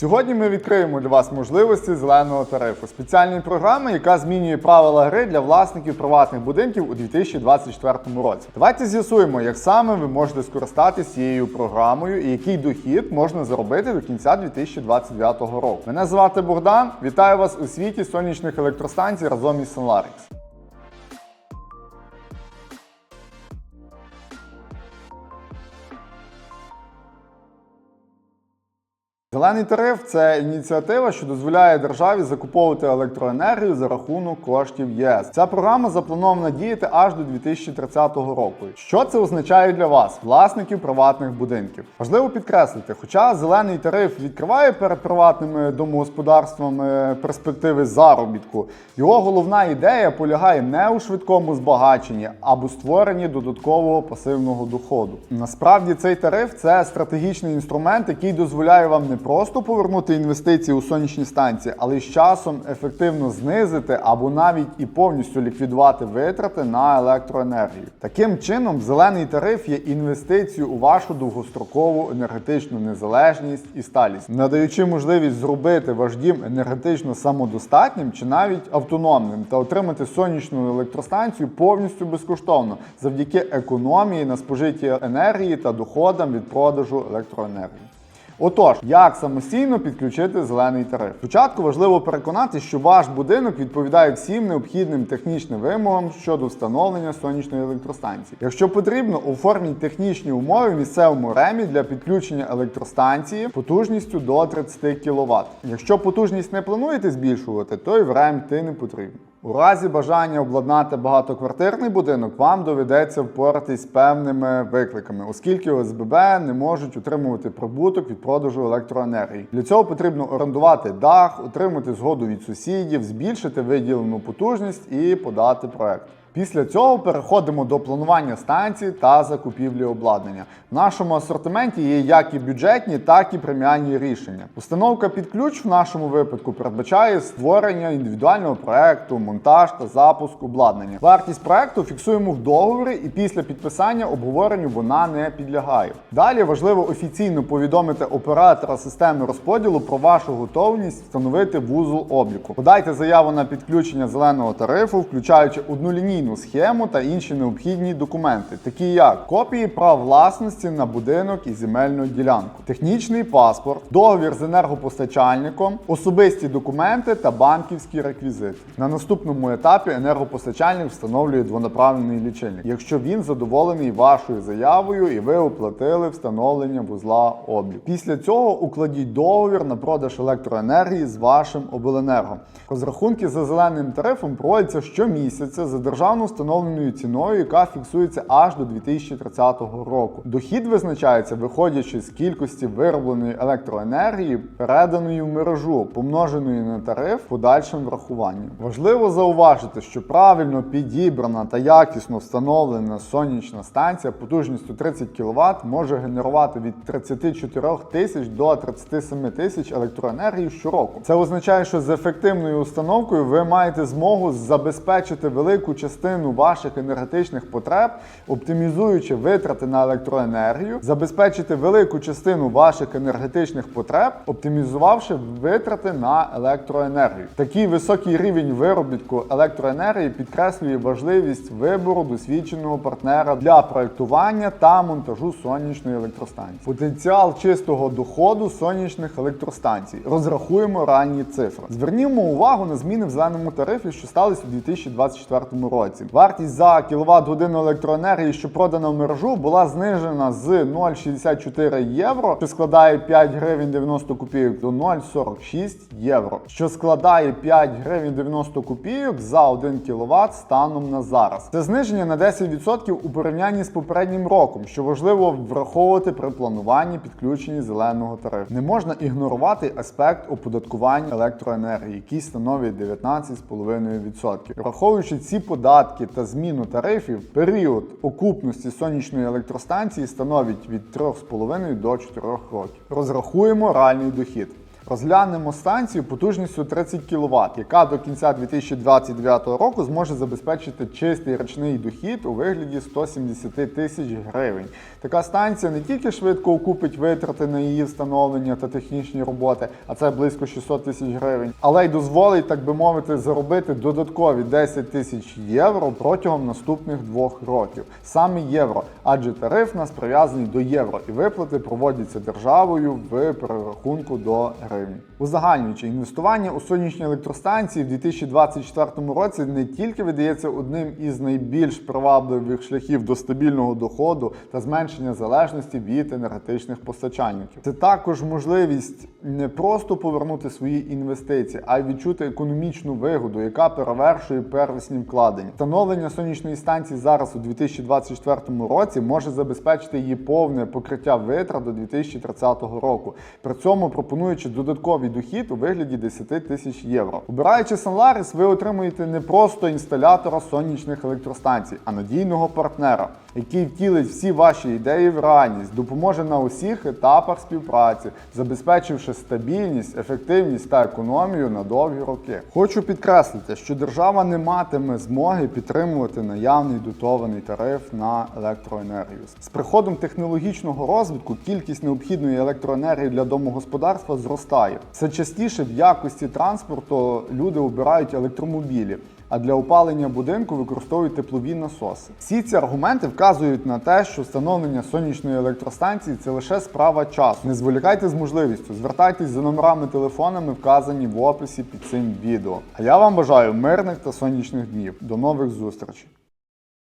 Сьогодні ми відкриємо для вас можливості зеленого тарифу, спеціальної програми, яка змінює правила гри для власників приватних будинків у 2024 році. Давайте з'ясуємо, як саме ви можете скористатися цією програмою і який дохід можна заробити до кінця 2029 року. Мене звати Богдан. Вітаю вас у світі сонячних електростанцій разом із Sunlarix. Зелений тариф це ініціатива, що дозволяє державі закуповувати електроенергію за рахунок коштів ЄС. Ця програма запланована діяти аж до 2030 року. Що це означає для вас, власників приватних будинків? Важливо підкреслити, хоча зелений тариф відкриває перед приватними домогосподарствами перспективи заробітку, його головна ідея полягає не у швидкому збагаченні або створенні додаткового пасивного доходу. Насправді цей тариф це стратегічний інструмент, який дозволяє вам не просто повернути інвестиції у сонячні станції, але й з часом ефективно знизити або навіть і повністю ліквідувати витрати на електроенергію. Таким чином, зелений тариф є інвестицією у вашу довгострокову енергетичну незалежність і сталість, надаючи можливість зробити ваш дім енергетично самодостатнім чи навіть автономним та отримати сонячну електростанцію повністю безкоштовно завдяки економії на спожитті енергії та доходам від продажу електроенергії. Отож, як самостійно підключити зелений тариф? Спочатку важливо переконати, що ваш будинок відповідає всім необхідним технічним вимогам щодо встановлення сонячної електростанції. Якщо потрібно, оформіть технічні умови в місцевому ремі для підключення електростанції потужністю до 30 кВт. Якщо потужність не плануєте збільшувати, то і в рем йти не потрібно. У разі бажання обладнати багатоквартирний будинок, вам доведеться впоратись з певними викликами, оскільки ОСББ не можуть отримувати прибуток від продажу електроенергії. Для цього потрібно орендувати дах, отримати згоду від сусідів, збільшити виділену потужність і подати проект. Після цього переходимо до планування станцій та закупівлі обладнання. В нашому асортименті є як і бюджетні, так і преміальні рішення. Установка під ключ в нашому випадку передбачає створення індивідуального проекту, монтаж та запуск обладнання. Вартість проекту фіксуємо в договорі, і після підписання обговоренню вона не підлягає. Далі важливо офіційно повідомити оператора системи розподілу про вашу готовність встановити вузол обліку. Подайте заяву на підключення зеленого тарифу, включаючи однолінійну схему та інші необхідні документи, такі як копії прав власності на будинок і земельну ділянку, технічний паспорт, договір з енергопостачальником, особисті документи та банківські реквізити. На наступному етапі енергопостачальник встановлює двонаправлений лічильник, якщо він задоволений вашою заявою і ви оплатили встановлення вузла обліку. Після цього укладіть договір на продаж електроенергії з вашим обленерго. Розрахунки за зеленим тарифом проводяться щомісяця за державно встановленою ціною, яка фіксується аж до 2030 року. Дохід визначається, виходячи з кількості виробленої електроенергії, переданої в мережу, помноженої на тариф подальшим врахуванням. Важливо зауважити, що правильно підібрана та якісно встановлена сонячна станція потужністю 30 кВт може генерувати від 34 тисяч до 37 тисяч електроенергії щороку. Це означає, що з ефективною установкою ви маєте змогу забезпечити велику частину ваших енергетичних потреб, оптимізуючи витрати на електроенергію, забезпечити велику частину ваших енергетичних потреб, оптимізувавши витрати на електроенергію. Такий високий рівень виробітку електроенергії підкреслює важливість вибору досвідченого партнера для проектування та монтажу сонячної електростанції. Потенціал чистого доходу сонячних електростанцій. Розрахуємо ранні цифри. Звернімо увагу на зміни в зеленому тарифі, що сталися у 2024 році. Вартість за кіловат годину електроенергії, що продана в мережу, була знижена з 0,64 євро, що складає 5 гривень 90 копійок, до 0,46 євро, що складає 5 гривень 90 копійок за 1 кВт станом на зараз. Це зниження на 10% у порівнянні з попереднім роком, що важливо враховувати при плануванні підключення зеленого тарифу. Не можна ігнорувати аспект оподаткування електроенергії, який становить 19,5%. Враховуючи ці податки та зміну тарифів, період окупності сонячної електростанції становить від 3,5 до 4 років. Розрахуємо реальний дохід. Розглянемо станцію потужністю 30 кВт, яка до кінця 2029 року зможе забезпечити чистий річний дохід у вигляді 170 тисяч гривень. Така станція не тільки швидко окупить витрати на її встановлення та технічні роботи, а це близько 600 тисяч гривень, але й дозволить, так би мовити, заробити додаткові 10 тисяч євро протягом наступних двох років. Саме євро, адже тариф нас прив'язаний до євро, і виплати проводяться державою в перерахунку до гривні. Узагальнюючи інвестування у сонячні електростанції в 2024 році не тільки видається одним із найбільш привабливих шляхів до стабільного доходу та зменшення залежності від енергетичних постачальників. Це також можливість не просто повернути свої інвестиції, а й відчути економічну вигоду, яка перевершує первісні вкладення. Встановлення сонячної станції зараз у 2024 році може забезпечити її повне покриття витрат до 2030 року, при цьому пропонуючи додатковий дохід у вигляді 10 тисяч євро. Обираючи Solaris, ви отримуєте не просто інсталятора сонячних електростанцій, а надійного партнера, який втілить всі ваші ідеї в реальність, допоможе на усіх етапах співпраці, забезпечивши стабільність, ефективність та економію на довгі роки. Хочу підкреслити, що держава не матиме змоги підтримувати наявний дотований тариф на електроенергію. З приходом технологічного розвитку кількість необхідної електроенергії для домогосподарства зростає. Все частіше в якості транспорту люди обирають електромобілі. А для опалення будинку використовують теплові насоси. Всі ці аргументи вказують на те, що встановлення сонячної електростанції це лише справа часу. Не зволікайте з можливістю, звертайтесь за номерами телефонами, вказані в описі під цим відео. А я вам бажаю мирних та сонячних днів. До нових зустрічей!